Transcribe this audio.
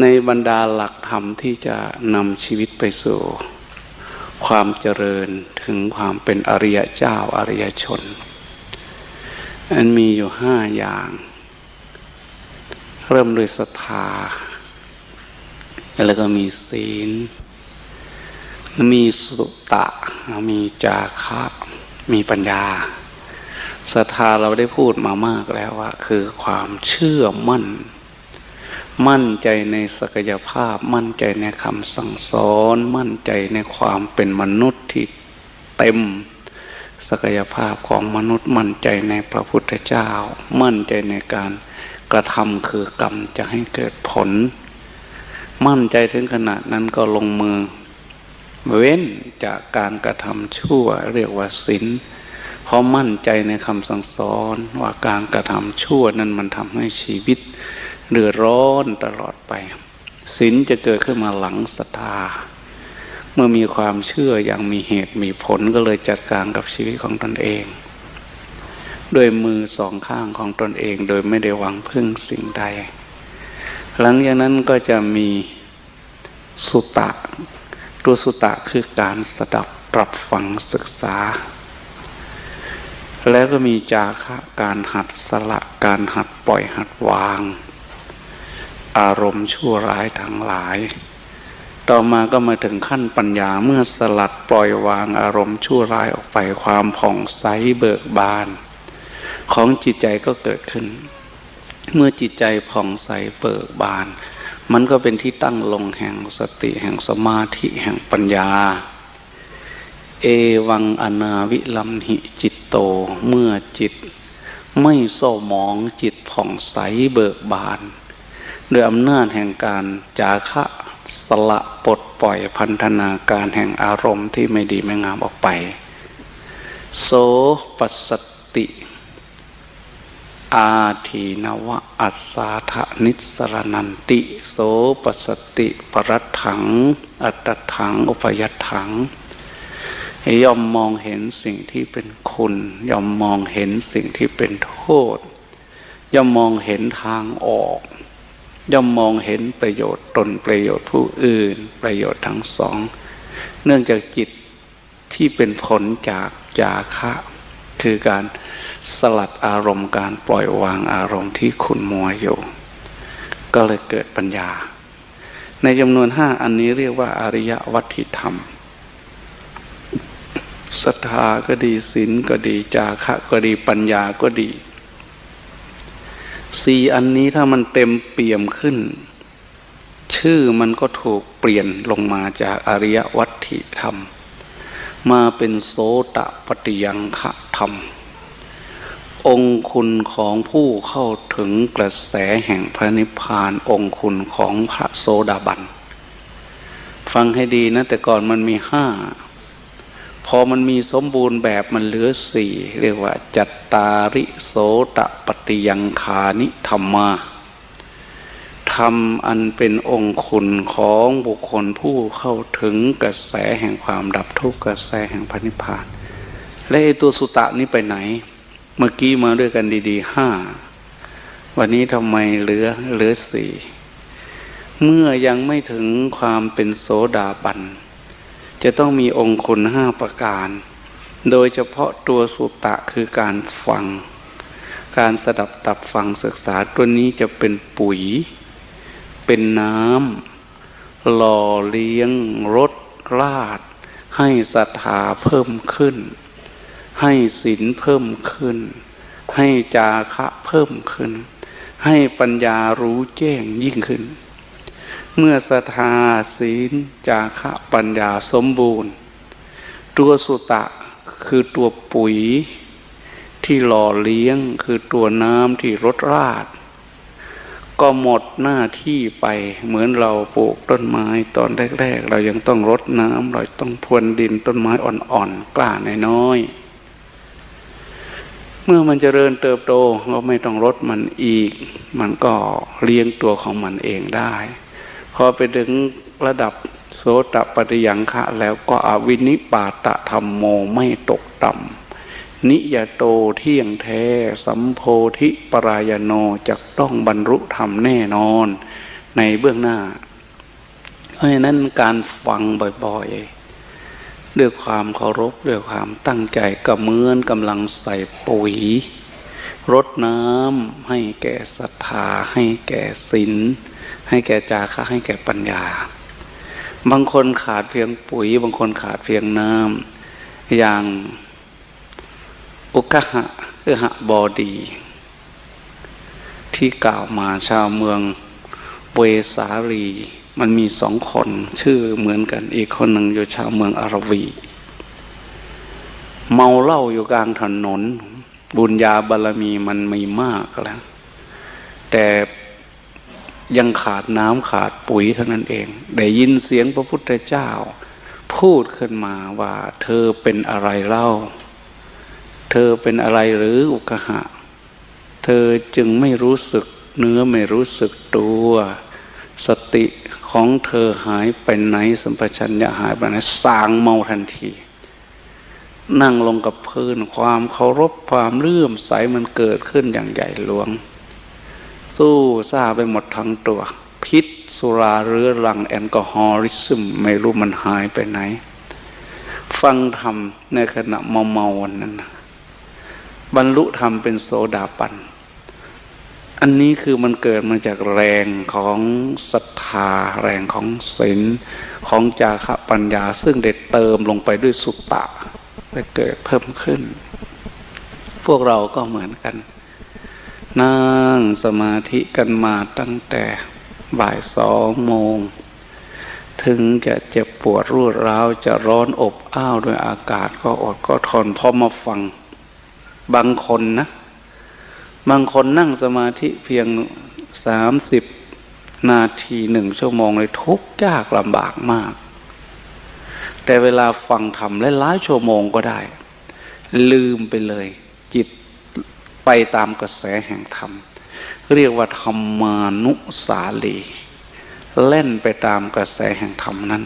ในบรรดาหลักธรรมที่จะนำชีวิตไปสู่ความเจริญถึงความเป็นอริยเจ้าอริยชน อันมีอยู่ห้าอย่าง เริ่มด้วยศรัทธา แล้วก็มีศีล มีสุตะ มีจาคะ มีปัญญาศรัทธาเราได้พูดมามากแล้วว่า คือความเชื่อมั่น มั่นใจในศักยภาพ มั่นใจในคำสั่งสอน มั่นใจในความเป็นมนุษย์ที่เต็ม ศักยภาพของมนุษย์ มั่นใจในพระพุทธเจ้า มั่นใจในการกระทำคือกรรมจะให้เกิดผล มั่นใจถึงขนาดนั้นก็ลงมือ เว้นจากการกระทำชั่วเรียกว่าศีลเพราะมั่นใจในคำสั่งสอนว่าการกระทำชั่วนั้นมันทำให้ชีวิต เดือดร้อนตลอดไปศีลจะเกิดขึ้นมาหลังศรัทธา เมื่อมีความเชื่ออย่างมีเหตุมีผลก็เลยจัดการกับชีวิตของตนเอง ด้วยมือสองข้างของตนเองโดยไม่ได้หวังพึ่งสิ่งใด หลังจากนั้นก็จะมีสุตะ ตัวสุตะคือการสดับปรับฟังศึกษา แล้วก็มีจาคะการหัดสละการหัดปล่อยหัดวาง อารมณ์ชั่วร้ายทั้งหลาย ต่อมาก็มาถึงขั้นปัญญาเมื่อสลัดปล่อยวางอารมณ์ชั่วร้ายออกไปความผ่องใสเบิกบาน ของจิตใจก็เกิดขึ้น เมื่อจิตใจผ่องใสเบิกบาน มันก็เป็นที่ตั้งลงแห่งสติแห่งสมาธิแห่งปัญญาเอวังอนาวิลัมหิจิตโตเมื่อจิต ไม่โศมองจิตผ่องใสเบิกบาน ด้วยอำนาจแห่งการจาคะสละปลดปล่อยพันธนาการแห่งอารมณ์ที่ไม่ดีไม่งามออกไป โสปัสติ อาทีนวะอัสาทนิสรนันติ โสปสติปรัตถัง อัตถัง อุปยัตถัง ย่อมมองเห็นสิ่งที่เป็นคุณ ย่อมมองเห็นสิ่งที่เป็นโทษ ย่อมมองเห็นทางออก ย่อมมองเห็นประโยชน์ตนประโยชน์ผู้อื่น ประโยชน์ทั้งสอง เนื่องจากจิตที่เป็นผลจากจาคะคือการสลัดอารมณ์การปล่อยวางอารมณ์ที่ขุนมัวอยู่ ก็เลยเกิดปัญญา ในจำนวนห้าอันนี้เรียกว่าอริยวัตถิธรรมศรัทธาก็ดีศีลก็ดีจาคะก็ดีปัญญาก็ดี สี่อันนี้ถ้ามันเต็มเปี่ยมขึ้น ชื่อมันก็ถูกเปลี่ยนลงมาจากอริยวัตถิธรรม มาเป็นโสตปฏิยังขะธรรม องคุณของผู้เข้าถึงกระแสแห่งพระนิพพานองคุณของพระโสดาบัน ฟังให้ดีนะ แต่ก่อนมันมีห้า พอมันมีสมบูรณ์แบบมันเหลือสี่เรียกว่า จัตตาริโสตปฏิยังคานิธรรมาธรรมอันเป็นองคุณของบุคคลผู้เข้าถึงกระแสแห่งความดับทุกข์กระแสแห่งพระนิพพาน และไอตัวสุตะนี้ไปไหน เมื่อกี้มาด้วยกันดีๆห้าวันนี้ทำไมเหลือเหลือสี่เมื่อยังไม่ถึงความเป็นโสดาบัน จะต้องมีองค์คุณห้าประการ โดยเฉพาะตัวสุตตะคือการฟัง การสดับตับฟังศึกษาตัวนี้จะเป็นปุ๋ย เป็นน้ำหล่อเลี้ยงรสราด ให้ศรัทธาเพิ่มขึ้น ให้ศีลเพิ่มขึ้น ให้จาคะเพิ่มขึ้น ให้ปัญญารู้แจ้งยิ่งขึ้น เมื่อศรัทธาศีลจาคะปัญญาสมบูรณ์ ตัวสุตะคือตัวปุ๋ยที่หล่อเลี้ยงคือตัวน้ำที่รดราด ก็หมดหน้าที่ไปเหมือนเราปลูกต้นไม้ตอนแรก ๆ เรายังต้องรดน้ำเราต้องพรวนดินต้นไม้อ่อนๆกล้าน้อยๆเมื่อมันจเจริญเติบโตเราไม่ต้องรดมันอีก มันก็เลี้ยงตัวของมันเองได้ พอไปถึงระดับโสตปฏิยังคะ แล้วก็อวินิปาตะธรรมโมไม่ตกต่ำนิยโตเที่ยงแท้ สัมโพธิปรายโนจะต้องบรรลุธรรมแน่นอน ในเบื้องหน้า เพราะฉะนั้นการฟังบ่อยๆ ด้วยความเคารพด้วยความตั้งใจก็เหมือนกำลังใส่ปุ๋ย รดน้ำให้แก่ศรัทธา ให้แก่ศีลให้แก่จาคะให้แก่ปัญญา บางคนขาดเพียงปุ๋ย บางคนขาดเพียงน้ำอย่างอุกหะคือหะบอดี ที่กล่าวมาชาวเมืองเวสาลี มันมีสองคนชื่อเหมือนกันอีกคนหนึ่งอยู่ชาวเมืองอารวี เมาเหล้าอยู่กลางถนน บุญญาบารมีมันมีมากแล้ว แต่ยังขาดน้ำขาดปุ๋ยเท่านั้นเอง ได้ยินเสียงพระพุทธเจ้า พูดขึ้นมาว่า เธอเป็นอะไรเล่า เธอเป็นอะไรหรืออุกหะ เธอจึงไม่รู้สึกเนื้อไม่รู้สึกตัว สติของเธอหายไปไหนสัมปชัญญะหายไปไหนสางเมาทันที นั่งลงกับพื้นความเคารพความเลื่อมใสมันเกิดขึ้นอย่างใหญ่หลวง สู้ซาไปหมดทั้งตัว พิษสุราเรื้อรังแอลกอฮอลิซึมไม่รู้มันหายไปไหน ฟังธรรมในขณะเมาเมาวันนั้นบรรลุธรรมเป็นโสดาปัน อันนี้คือมันเกิดมาจากแรงของศรัทธาแรงของศีลของจาคะปัญญา ซึ่งได้เติมลงไปด้วยสุตตะ ได้เกิดเพิ่มขึ้น พวกเราก็เหมือนกัน นั่งสมาธิกันมาตั้งแต่บ่ายสองโมง ถึงจะเจ็บปวดรวดร้าวจะร้อนอบอ้าวด้วยอากาศก็อดก็ทนพอมาฟัง บางคนนะ บางคนนั่งสมาธิเพียงสามสิบนาทีหนึ่งชั่วโมงเลยทุกข์ยากลำบากมาก แต่เวลาฟังธรรมหลายๆชั่วโมงก็ได้ ลืมไปเลย จิตไปตามกระแสแห่งธรรม เรียกว่าธรรมานุสาลี เล่นไปตามกระแสแห่งธรรมนั้น